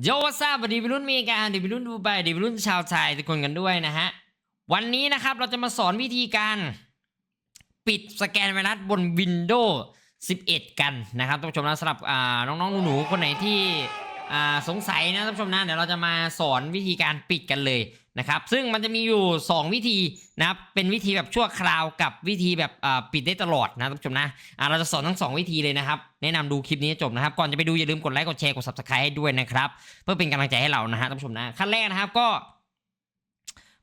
โยวซาบดีวิรุ่นเมริกาดีวิรุ่นดูไบดีวิรุ่นชาวไทยทุกคนกันด้วยนะฮะ วันนี้นะครับเราจะมาสอนวิธีการ ปิดสแกนไวรัสบน Windows 11 กันนะครับท่านผู้ชมนะสำหรับอ่าน้องๆหนูๆคนไหนที่อ่าสงสัยนะท่านผู้ชมนะเดี๋ยวเราจะมาสอนวิธีการปิดกันเลย นะครับซึ่งมันจะมีอยู่ 2 วิธีนะครับเป็นวิธีแบบชั่วคราวกับวิธีแบบปิดได้ตลอดนะท่านผู้ชมนะเราจะสอนทั้ง 2 วิธีเลยนะครับ แนะนำดูคลิปนี้จบนะครับก่อนจะไปดูอย่าลืมกดไลค์กดแชร์กด subscribe ให้ด้วยนะครับ เพื่อเป็นกำลังใจให้เรานะฮะท่านผู้ชมนะขั้นแรกนะครับก็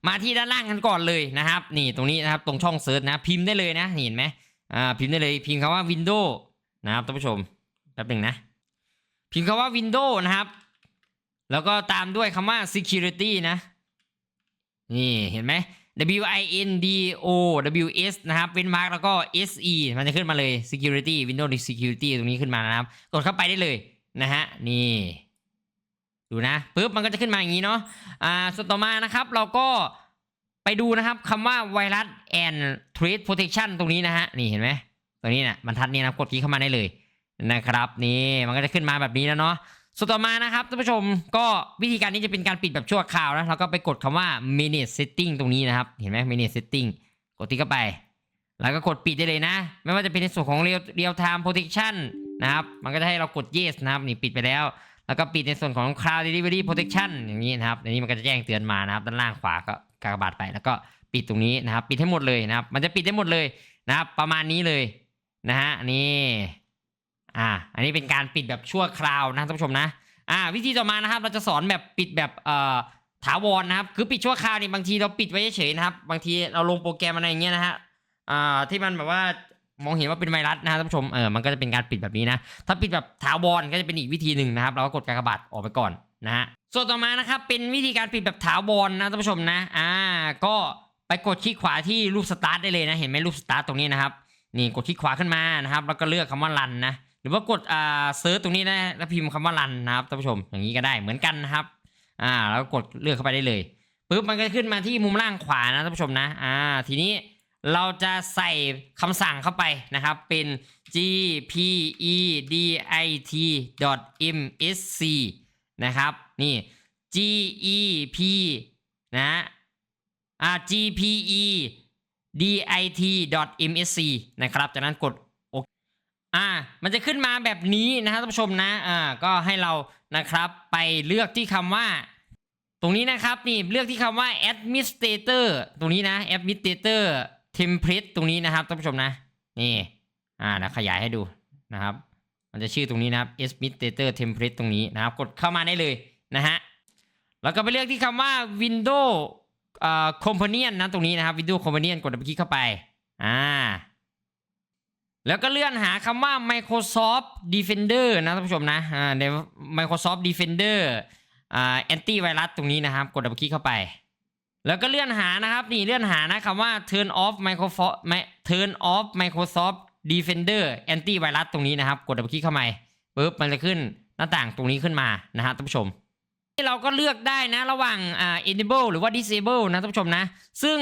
มาที่ด้านล่างกันก่อนเลยนะครับ นี่ตรงนี้นะครับตรงช่องเซิร์ชนะพิมพ์ได้เลยนะนี่เห็นไหมอ่าพิมพ์ได้เลยพิมพ์คำว่า Windows นะครับท่านผู้ชมแป๊บหนึงนะ พิมพ์คำว่า Windows นะครับ แล้วก็ตามด้วยคำว่า Security นะ นี่เห็นไหม W I N D O W S นะครับ เว้นมาร์กแล้วก็ S E มันจะขึ้นมาเลย Security Windows Security ตรงนี้ขึ้นมานะครับ กดเข้าไปได้เลยนะฮะ นี่ ดูนะปุ๊บมันก็จะขึ้นมาอย่างนี้เนาะ อ่า ส่วนต่อมานะครับ เราก็ไปดูนะครับคำว่าไวรัส and threat protection ตรงนี้นะฮะ นี่เห็นไหมตรงนี้นะบรรทัดนี้นะกดคลิกเข้ามาได้เลยนะครับ นี่มันก็จะขึ้นมาแบบนี้แล้วเนาะ ส่วนต่อมานะครับท่านผู้ชมก็วิธีการนี้จะเป็นการปิดแบบชั่วคราวนะเราก็ไปกดคำว่า manage setting ตรงนี้นะครับ เห็นไหม manage setting กดที่เข้าไป แล้วก็กดปิดได้เลยนะ ไม่ว่าจะเป็นในส่วนของ real real time protection นะครับ มันก็จะให้เรากด yes นะครับนี่ปิดไปแล้ว แล้วก็ปิดในส่วนของ cloud delivery protection อย่างนี้นะครับในนี้มันก็จะแจ้งเตือนมานะครับ ด้านล่างขวาก็กากบาทไป แล้วก็ปิดตรงนี้นะครับ ปิดให้หมดเลยนะครับ มันจะปิดได้หมดเลยนะครับ ประมาณนี้เลยนะฮะนี่ อ่า อันนี้เป็นการปิดแบบชั่วคราวนะท่านผู้ชมนะ อ่า วิธีต่อมานะครับเราจะสอนแบบปิดแบบเอ่อถาวรนะครับ คือปิดชั่วคราวนี่บางทีเราปิดไว้เฉยนะครับ บางทีเราลงโปรแกรมอะไรอย่างเงี้ยนะฮะอ่าที่มันแบบว่ามองเห็นว่าเป็นไวรัสนะครับท่านผู้ชม เออ มันก็จะเป็นการปิดแบบนี้นะ ถ้าปิดแบบถาวรก็จะเป็นอีกวิธีหนึ่งนะครับ เราก็กดกากบาทออกไปก่อนนะฮะ ส่วนต่อมานะครับเป็นวิธีการปิดแบบถาวรนะท่านผู้ชมนะ อ่า ก็ไปกดคลิกขวาที่รูปสตาร์ทได้เลยนะ เห็นไหมรูปสตาร์ทตรงนี้นะครับ นี่กดคลิกขวาขึ้นมานะครับ แล้วก็เลือกคำว่ารันนะ หรือว่ากดอ่าเซิร์ชตรงนี้นะแล้วพิมพ์คำว่ารันนะครับท่านผู้ชมอย่างนี้ก็ได้เหมือนกันนะครับอ่าแล้วกดเลือกเข้าไปได้เลยปุ๊บมันก็ขึ้นมาที่มุมล่างขวานะท่านผู้ชมนะอ่าทีนี้เราจะใส่คำสั่งเข้าไปนะครับ เป็น g p e d i t m s c นะครับ นี่ g e p นะอ่า g p e d i t m s c นะครับ จากนั้นกด อ่า มันจะขึ้นมาแบบนี้นะครับท่านผู้ชมนะ อ่า ก็ให้เรานะครับไปเลือกที่คำว่า ตรงนี้นะครับนี่เลือกที่คำว่า administrator ตรงนี้นะ administrator template ตรงนี้นะครับท่านผู้ชมนะ นี่ อ่านะขยายให้ดูนะครับ มันจะชื่อตรงนี้นะครับ administrator template ตรงนี้นะครับ กดเข้ามาได้เลยนะฮะ แล้วก็ไปเลือกที่คำว่า windows อ่า companion นะตรงนี้นะครับ windows companion กดดับคลิกเข้าไป อ่า แล้วก็เลื่อนหาคำว่า Microsoft Defender นะท่านผู้ชมนะอ่าใน Microsoft Defender อ่า anti virus ตรงนี้นะครับ กดดับคลิกเข้าไป แล้วก็เลื่อนหานะครับ นี่เลื่อนหานะคำว่า turn off Microsoft turn off Microsoft Defender anti virus ตรงนี้นะครับ กดดับคลิกเข้าไปปุ๊บมันจะขึ้นหน้าต่างตรงนี้ขึ้นมานะฮะท่านผู้ชมที่เราก็เลือกได้นะระหว่างอ่า enable หรือว่า disable นะท่านผู้ชมนะ ซึ่ง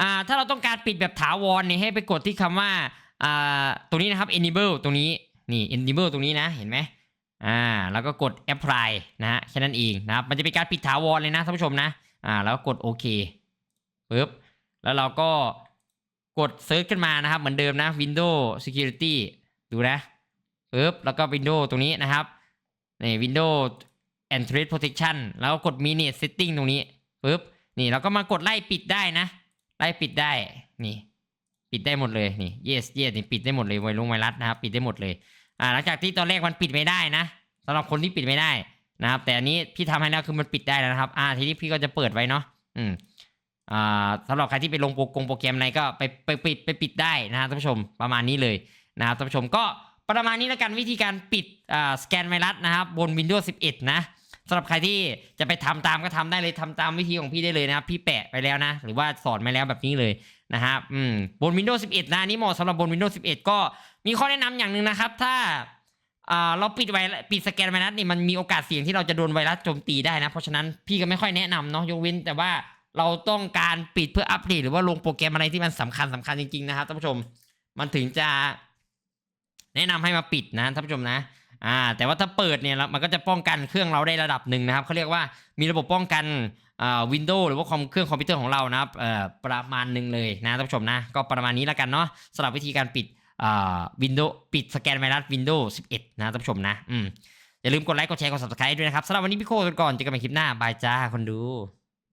อ่าถ้าเราต้องการปิดแบบถาวรเนี่ยให้ไปกดที่คำว่า อ่าตรงนี้นะครับ enable ตรงนี้นี่ enable ตรงนี้นะเห็นไหมอ่าแล้วก็กด apply นะฮะแค่นั้นเองนะครับมันจะเป็นการปิดถาวรเลยนะท่านผู้ชมนะอ่าแล้วก็กดโอเคปึ๊บแล้วเราก็กดเซิร์ชขึ้นมานะครับ เหมือนเดิมนะ Windows Security ดูนะปึ๊บแล้วก็ Windows ตรงนี้นะครับนี่ Windows and Threat Protection แล้วก็กด Manage Setting ตรงนี้ปึ๊บนี่เราก็มากดไล่ปิดได้นะ ไล่ปิดได้นี่ ปิดได้หมดเลยนี่ yes yes นี่ปิดได้หมดเลยไวรุงไวรัสนะครับปิดได้หมดเลยอ่าหลังจากที่ตอนแรกมันปิดไม่ได้นะสำหรับคนที่ปิดไม่ได้นะครับ แต่อันนี้พี่ทำให้แล้วคือมันปิดได้แล้วนะครับอ่าทีนี้พี่ก็จะเปิดไว้เนาะอืมอ่าสำหรับใครที่ไปลงโปรกงโปรแกรมอะไรก็ไปไปปิดไปปิดได้นะครับท่านผู้ชมประมาณนี้เลยนะครับท่านผู้ชมก็ประมาณนี้แล้วกันวิธีการปิดอ่าสแกนไวรัสนะครับบน Windows 11 นะสำหรับใครที่จะไปทำตามก็ทำได้เลยทำตามวิธีของพี่ได้เลยนะครับพี่แปะไปแล้วนะ หรือว่าสอนมาแล้วแบบนี้เลย นะครับอืมบน Windows 11 นะอันนี่เหมาะสำหรับบน Windows 11 ก็มีข้อแนะนำอย่างหนึ่งนะครับ ถ้าเราปิดไวปิดสแกนไวรัสนี่มันมีโอกาสเสี่ยงที่เราจะโดนไวรัสโจมตีได้นะ เพราะฉะนั้นพี่ก็ไม่ค่อยแนะนำเนาะยกเว้น แต่ว่าเราต้องการปิดเพื่ออัปเดตหรือว่าลงโปรแกรมอะไรที่มันสำคัญสำคัญจริงๆนะครับท่านผู้ชม มันถึงจะแนะนำให้มาปิดนะท่านผู้ชมนะ อ่าแต่ว่าถ้าเปิดเนี่ยมันก็จะป้องกันเครื่องเราได้ระดับหนึ่งนะครับเขาเรียกว่ามีระบบป้องกันอ่าวินโดว์หรือว่าคอมเครื่องคอมพิวเตอร์ของเรานะครับเอ่อประมาณหนึ่งเลยนะท่านผู้ชมนะก็ประมาณนี้แล้วกันเนาะสำหรับวิธีการปิดอ่าวินโดว์ปิดสแกนไวรัสวินโดว์11 นะท่านผู้ชมนะอืมอย่าลืมกดไลค์กดแชร์กด subscribe ด้วยนะครับสำหรับวันนี้พี่โคกันก่อนเจอกันใหม่คลิปหน้าบายจ้าคนดู